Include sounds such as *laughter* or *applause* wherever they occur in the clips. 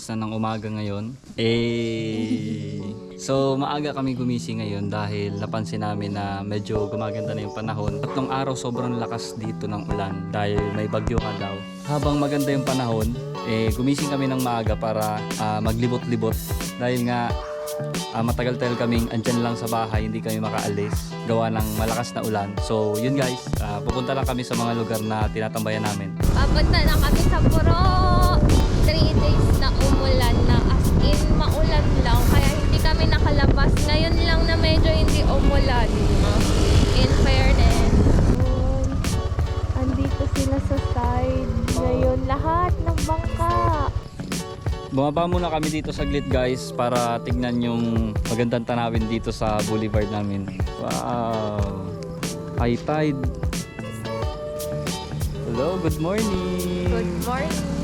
alas 6 na ng umaga ngayon. Eh, so maaga kami gumising ngayon dahil napansin namin na medyo gumaganda na yung panahon. Tatlong araw sobrang lakas dito ng ulan dahil may bagyo nga daw. Habang maganda yung panahon, eh gumising kami ng maaga para ah, maglibot-libot dahil nga Ah, matagal-tagal kaming andyan lang sa bahay, hindi kami makaalis. Gawa ng malakas na ulan. So, yun guys, ah, pupunta lang kami sa mga lugar na tinatambayan namin. Papunta na kami sa Puro. Nakalabas. Ngayon lang na medyo hindi umulan. In fairness. Andito sila sa side. Ngayon lahat ng bangka. Bumaba muna kami dito saglit guys para tignan yung magandang tanawin dito sa boulevard namin. Wow! High tide! Hello, good morning! Good morning.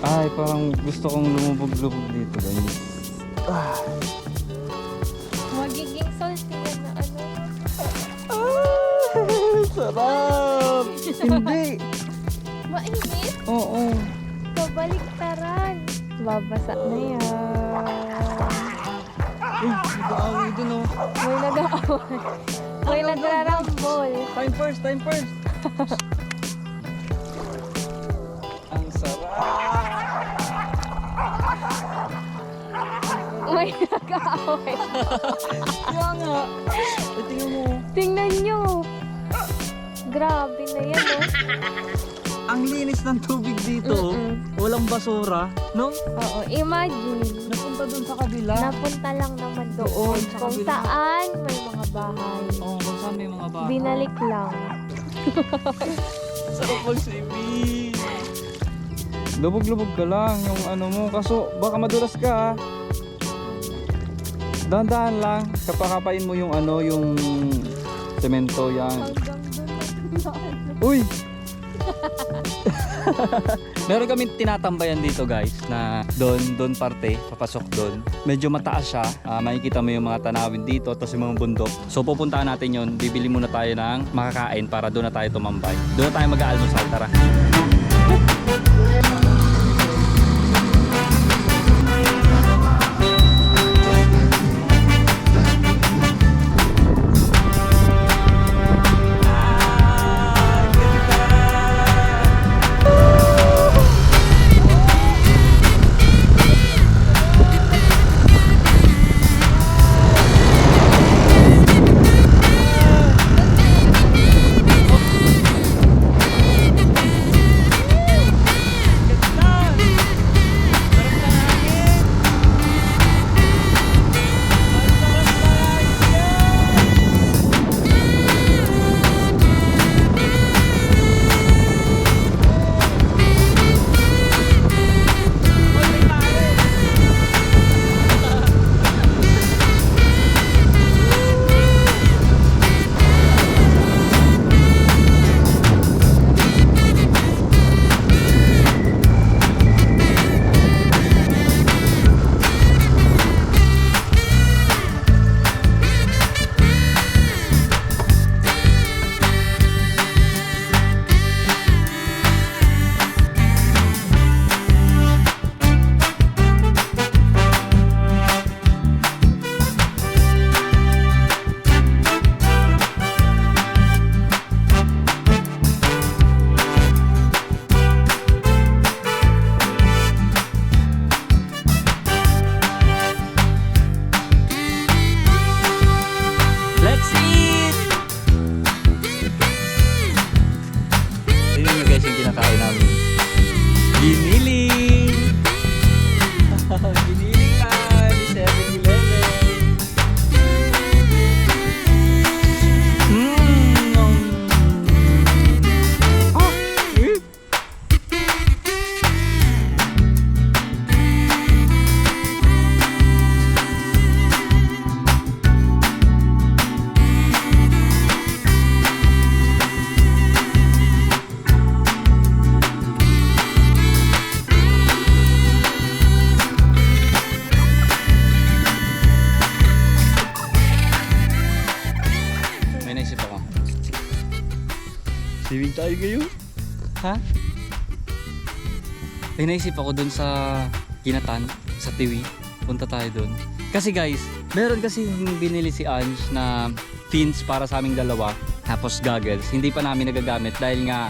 Ay, parang gusto kong lumubog-lubog dito guys. Magiging salty yan na ano. Ah, sarap! Hindi! Mainit. Oo. Kabaliktaran. Babasa na yan. Uy, nag-aaway dun oh. May nag-aaway. May nagrarambol. Time first, time first. Nag-aaway. Kaya nga. Eh, tingnan mo. Tingnan nyo. Grabe na yan, oh. Ang linis ng tubig dito. Mm-mm. Walang basura. No? Oo, imagine. Napunta dun sa kabila. Napunta lang naman doon. Doon, sa Kung kabila. saan may mga bahay. Oo, oh, kung saan may mga bahay. Binalik lang. Sarap mag-swimming. Lubog-lubog ka lang yung ano mo. Kaso baka madulas ka ah. Dahan-dahan lang. Kapakapain mo yung ano, yung semento yan. Uy! *laughs* Meron kami tinatambayan dito guys na doon, doon parte, papasok doon. Medyo mataas siya. Ah, makikita mo yung mga tanawin dito, tapos yung mga bundok. So pupuntahan natin yon. Bibili muna tayo ng makakain para doon na tayo tumambay. Doon na tayo mag-aalmusal. Tara. Let's Ay, naisip ako dun sa Kinatan, sa Tiwi. Punta tayo dun. Kasi guys, meron kasi binili si Ange na fins para sa aming dalawa. Tapos goggles. Hindi pa namin nagagamit dahil nga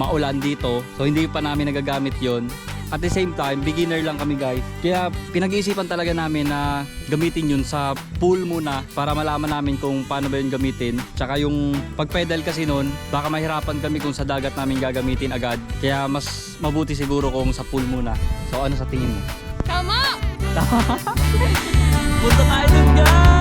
maulan dito. So hindi pa namin nagagamit yon. At the same time, beginner lang kami guys. Kaya pinag-iisipan talaga namin na gamitin yun sa pool muna para malaman namin kung paano ba yun gamitin. Tsaka yung pag-pedal kasi nun, baka mahirapan kami kung sa dagat namin gagamitin agad. Kaya mas mabuti siguro kung sa pool muna. So ano sa tingin mo? Tama! *laughs* Punta tayo dun guys!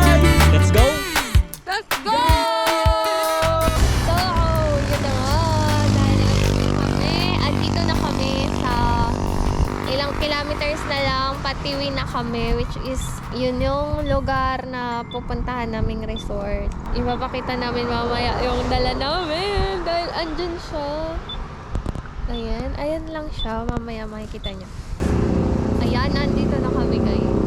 Patiwi na kami, which is yun yung lugar na pupuntahan naming resort. Ipapakita namin mamaya yung dala namin dahil andyan siya. Ayan, ayan lang siya. Mamaya makikita niyo. Ayan, nandito na kami guys.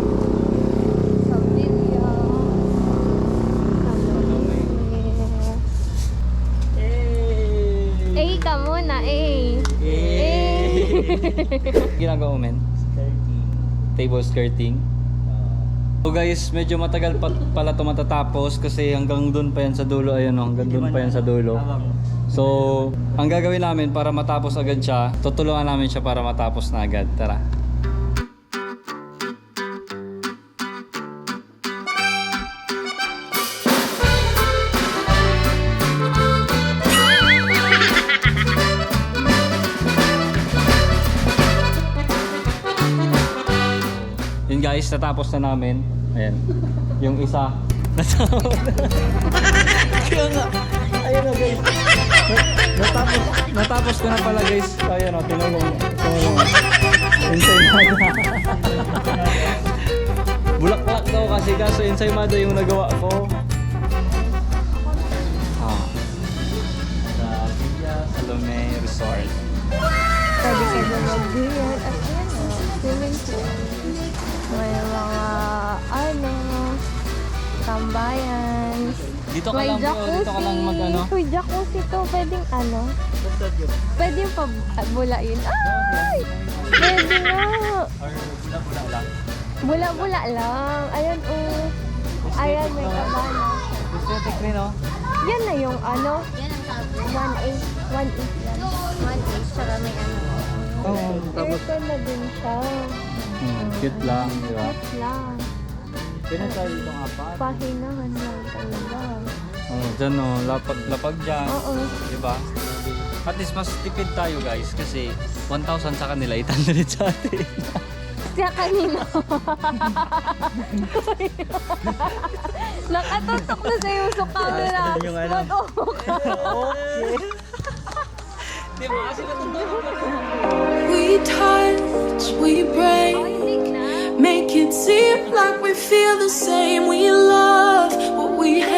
Eh, ka muna, eh. Eh! *laughs* Ginagawa mo, men? Table skirting. So guys, medyo matagal pa pala ito matatapos kasi hanggang doon pa yan sa dulo. Ayun oh, hanggang doon pa yan sa dulo. So, ang gagawin namin para matapos agad siya, tutulungan namin siya para matapos na agad. Tara. Guys, natapos na namin. Ayan. Yung isa. *laughs* Kaya nga. Ayun na guys. Na- Natapos, natapos ko na pala guys. Ayun o, tinulong. Tinulong. Ensaymada. *laughs* Bulak-bulak daw kasi kaso ensaymada yung nagawa ko. Ah. Sa Villa Salome Resort. Ka na mag-diyan. At yan, oh, swimming pool. May mga, ano, tambayan. Dito ka May lang bro, jacuzzi. dito ka lang mag ano. May jacuzzi to. Pwedeng ano? Pwedeng pabulain. Ay! Pwede nga. Or bula-bula lang. Bula-bula lang. Ayan, oh. Ayan, may kabana. Aesthetic rin oh. Yan na yung ano? Yan ang sabi. 1.8. 1.8 yan. One inch, tsaka may ano. Oo. Aircon na din siya. Hmm, cute lang, di ba? Wait lang. Ganun tayo dito nga pa. Pahingahan lang talaga. Oh, dyan oh, lapag, lapag dyan. Oo. Di ba? At least mas tipid tayo guys kasi 1,000 sa kanila, 800 sa atin. Siya kanina. Nakatutok na sa yung sukado na. yung ano. Mag-oh. Di ba? Kasi natutunan We touch, we break, make it seem like we feel the same. We love what we hate.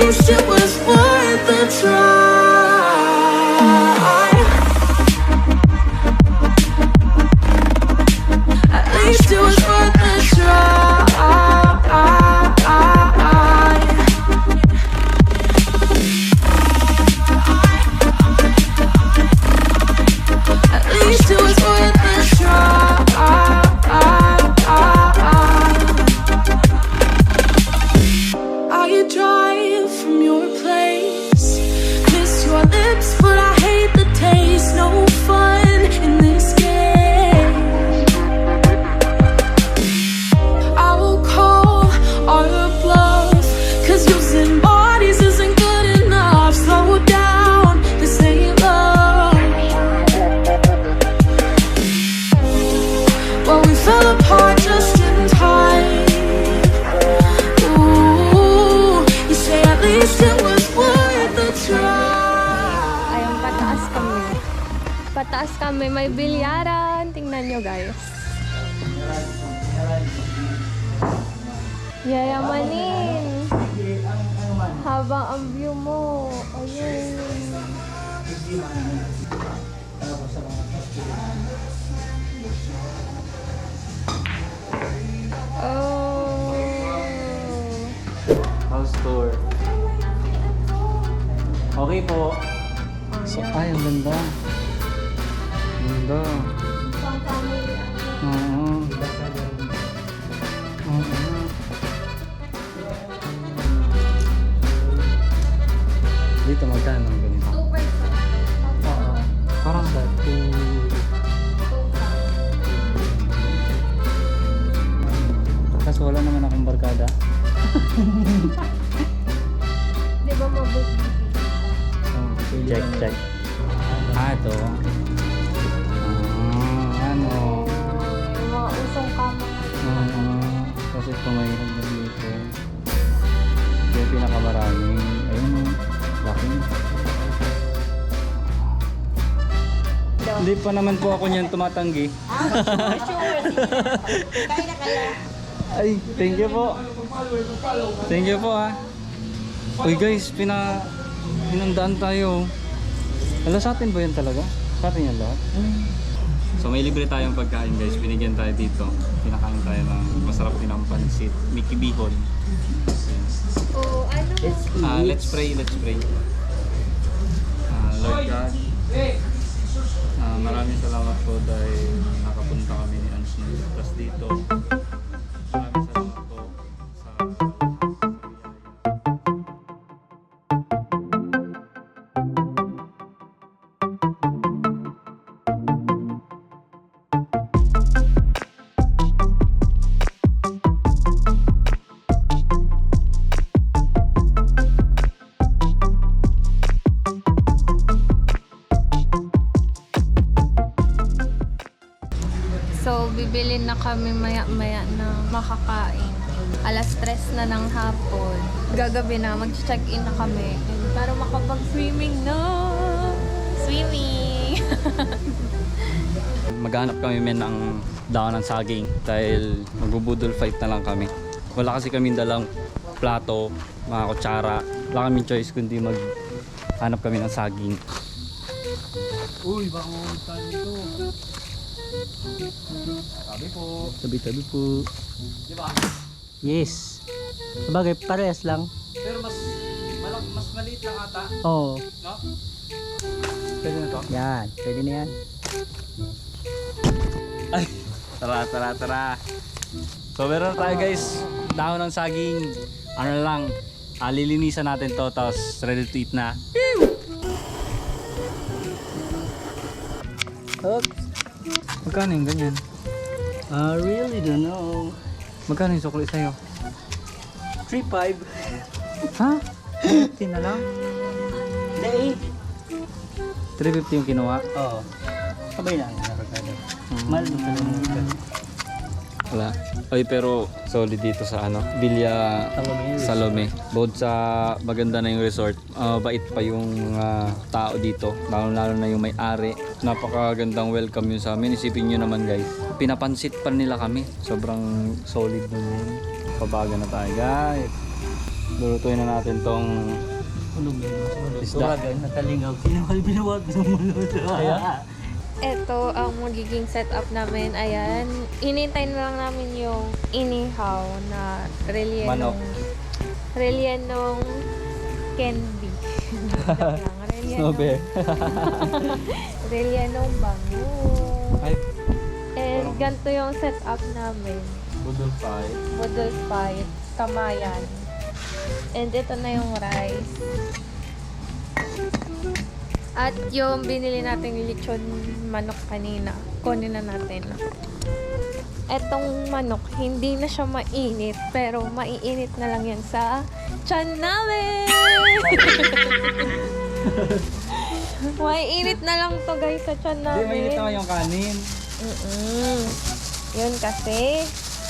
Least it was worth a try. May bilyaran. Tingnan nyo, guys. Yayamanin. Habang ang view mo. Ayun. Oh. House tour. Okay po. So, ay, ang ganda. Ganda. Oo. Oo. Dito magkano ang ganito? Oo. Parang ba? Kaso wala naman akong barkada. *laughs* Di ba mabuti? check, check. Ah, ito. Hindi pa naman po ako niyan tumatanggi. *laughs* Ay, thank you po. Thank you po ha. Uy guys, pina pinandaan tayo. Alam sa atin ba yan talaga? Sa atin yan lahat? So may libre tayong pagkain guys. Binigyan tayo dito. Pinakain tayo ng masarap din ang pansit. Mickey Bihon. Oh, ano? Ah, let's pray, let's pray. Ah, Lord God, mag-check-in na kami. And para makapag-swimming na. Swimming! *laughs* Maghanap kami men ng daon ng saging dahil magbubudol fight na lang kami. Wala kasi kami dalang plato, mga kutsara. Wala kaming choice kundi maghanap kami ng saging. Uy, baka mamunta dito. Sabi po. Tabi-tabi po. Di ba? Yes. Sabagay, parehas lang. Pero mas malak, mas maliit lang ata, Oo. no? Pwede na to? Yan. Pwede na yan. Ay! Tara, tara, tara. So meron tayo guys, dahon ng saging. Ano lang, ah, lilinisan natin to, tapos ready to eat na. Oops. Magkano yung ganyan? I really don't know. Magkano yung sukli sa'yo? 3-5. Ha? 350 na lang? Day. 350 yung kinuha? Oo. Sabay lang. Hmm. Mahal mo talaga ng. Wala. Oy, pero solid dito sa ano, Villa Salome. Bukod sa maganda na yung resort, ah, bait pa yung mga tao dito. Lalo lalo na yung may-ari. Napakagandang welcome yun sa amin. Isipin nyo naman guys. Pinapansit pa nila kami. Sobrang solid nun yun. Pabaga na tayo guys. Lulutuin na natin tong Ulog yan. Isda. Uragan, natalingaw. Kinakal binuwag sa mulod. Kaya? *laughs* Ito ang magiging setup namin. Ayan. Inintay na lang namin yung inihaw na rellenong... Manok. Rellenong candy. *laughs* Joke lang. Rellenong, Snobe. rellenong *laughs* bango. Ay, And ganito yung setup namin. budol eh. Budol fight, kamayan. And ito na yung rice. At yung binili nating lechon manok kanina, kunin na natin. Etong manok, hindi na siya mainit, pero maiinit na lang yan sa tiyan namin! *laughs* maiinit na lang to guys sa Hindi, namin. mainit naman yung kanin. Mm-mm. Yun kasi,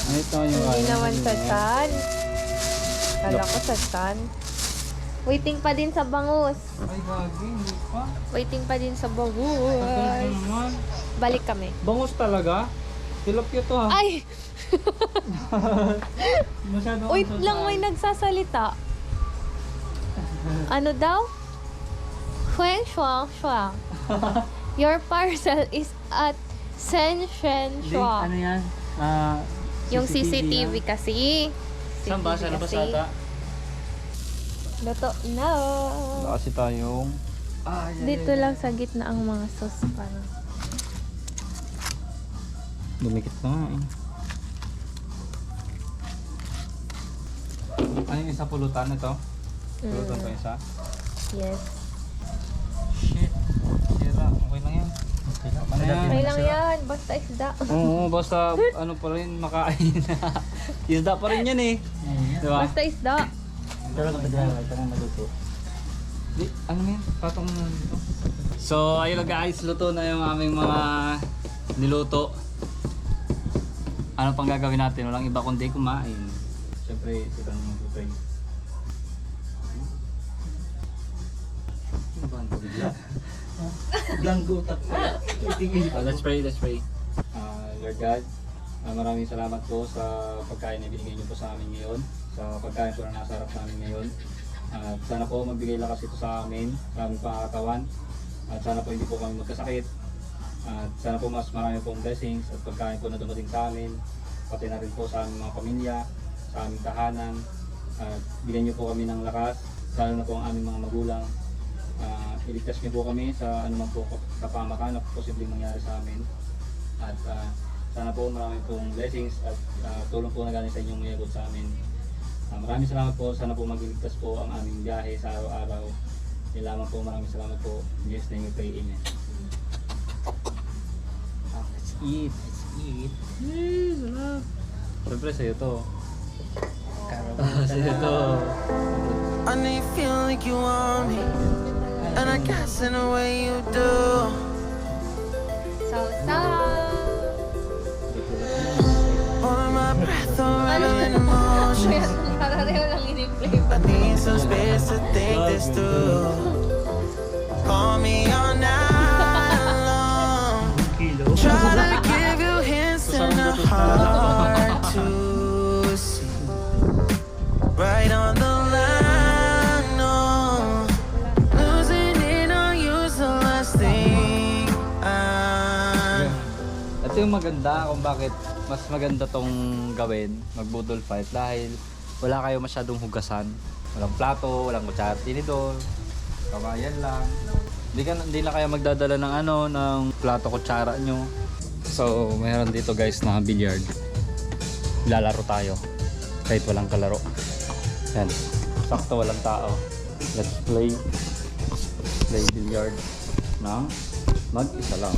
naman yung kanin. hindi naman sa tiyan. Kala ko sa tiyan. Waiting pa din sa bangus. Ay, gagi, hindi pa. Waiting pa din sa bangus. Balik kami. Bangus talaga? Tilapia to ha. Ay! *laughs* Masyado Wait lang, may nagsasalita. Ano daw? Hueng shuang shuang. Your parcel is at Sen Shen Shuang. ano yan? Ah, Yung CCTV CCTV kasi. Saan ba? Saan ba kasi. Luto na. Wala kasi tayong... Ah, Dito lang sa gitna ang mga sauce parang. Dumikit na nga eh. Ano yung isa pulutan ito? Pulutan Mm. pa isa? Yes. Shit. Sira. Okay lang yan. Ano yan? Okay lang yan. Basta isda. Oo, *laughs* basta ano pa rin makain. Isda pa rin yan eh. Di ba? Basta isda. Pero kung tagal, ito nang naluto. Di, ano na yan? Patong na dito. So, ayun na guys, luto na yung aming mga niluto. Ano pang gagawin natin? Walang iba kundi kumain. Siyempre, ito lang. Ano ba? Ano ba? Blanco tak. Uh, let's pray, let's pray. Uh, Lord God, uh, maraming salamat po sa pagkain na binigay niyo po sa amin ngayon, sa pagkain po na nasa harap namin ngayon. At sana po magbigay lakas ito sa amin, sa aming pangatawan. At sana po hindi po kami magkasakit. At sana po mas marami pong blessings at pagkain po na dumating sa amin, pati na rin po sa aming mga pamilya, sa aming tahanan. At bigyan niyo po kami ng lakas, lalo na po ang aming mga magulang. Ah, iligtas niyo po kami sa anumang po kapamakan na posibleng mangyari sa amin. At ah, sana po marami pong blessings at ah, tulong po na galing sa inyong mayabot sa amin. Ah, maraming salamat po. Sana po magiligtas po ang aming biyahe sa araw-araw. Yan lamang po. Maraming salamat po. In Jesus name we pray. Amen. Ah, let's eat. Let's eat. Siyempre sa'yo to. sa'yo to. I know you feel like you want me, and I guess in a way you do. Sausaw. Holding my breath, unraveling emotions. Parareho lang in-play I need some space to think this through. Call me all night long. Try to give you hints and a hard to see. Right on the line, no. Losing it on you's the last thing yung maganda kung bakit mas maganda tong gawin, magbudol fight dahil wala kayo masyadong hugasan. Walang plato, walang kutsara tinidor, kamayan lang. Hindi, ka, hindi na kayo magdadala ng ano, ng plato kutsara nyo. So, mayroon dito guys na billiard. Lalaro tayo. Kahit walang kalaro. Yan. Sakto walang tao. Let's play. Play billiard ng mag-isa lang.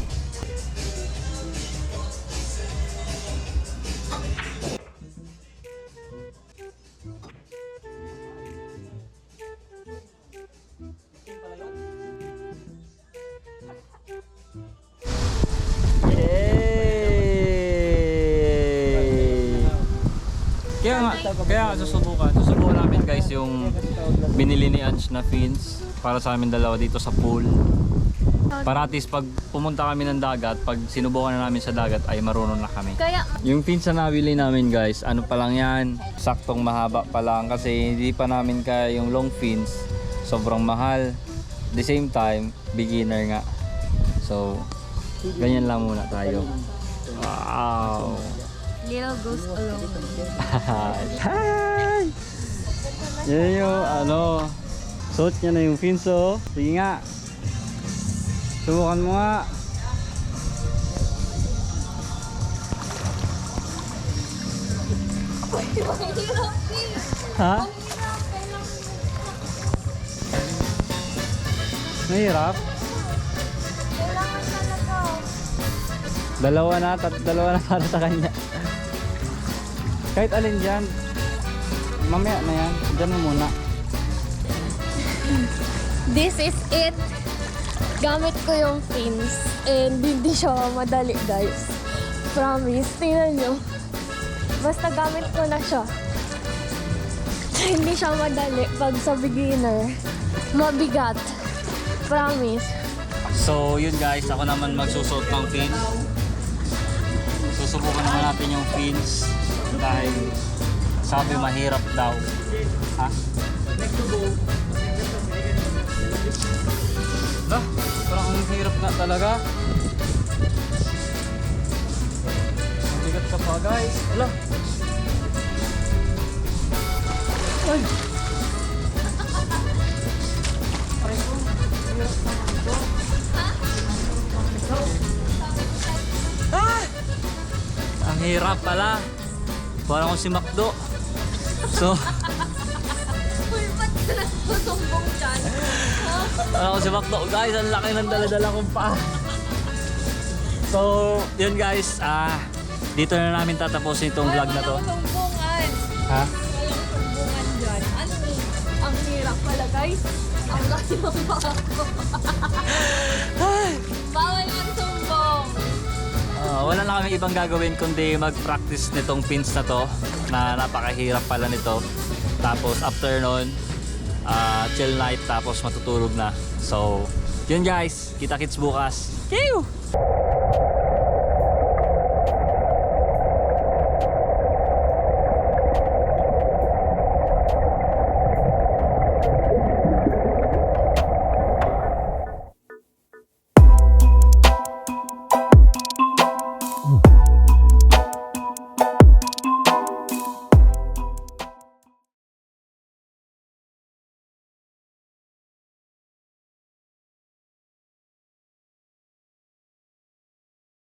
Ange na fins para sa amin dalawa dito sa pool. Para at least pag pumunta kami ng dagat, pag sinubukan na namin sa dagat ay marunong na kami. Kaya, Yung fins na nabili namin guys, ano pa lang yan, saktong mahaba pa lang kasi hindi pa namin kaya yung long fins. Sobrang mahal. At the same time, beginner nga. So, ganyan lang muna tayo. Wow! little goes alone. *laughs* Hi! Yan yung ano, suot niya na yung fins oh. Sige nga. Subukan mo nga. Ha? Mahirap? Dalawa na, tat dalawa na para sa kanya. Kahit alin dyan, mamaya na yan, dyan mo muna. This is it. Gamit ko yung fins. And hindi siya madali, guys. Promise. Tingnan nyo. Basta gamit ko na siya. *laughs* hindi siya madali pag sa beginner. Mabigat. Promise. So yun guys, ako naman magsusuot ng fins. susubukan naman natin yung fins dahil sabi mahirap daw. Ha? Ang hirap nga talaga. Mabigat ka pa guys. Wala. Ay! Aray ko, hirap naman ito. Ah! Ang hirap pala. Parang ako si Macdo. So, parang ako si Macdo. Guys, ang laki ng daladala kong pa. So, yun guys. Ah, dito na namin tatapusin itong vlog na to. Walang sumbungan. Ha? Walang sumbungan dyan. Ano ang hirap pala guys? Ang laki ng baka ko. Bawal magsumbong. Ah, wala na kami ibang gagawin kundi mag-practice nitong pins na to na napakahirap pala nito. Tapos after nun, ah, chill night tapos matutulog na. So, yun guys. Kita-kits bukas. Kiyo!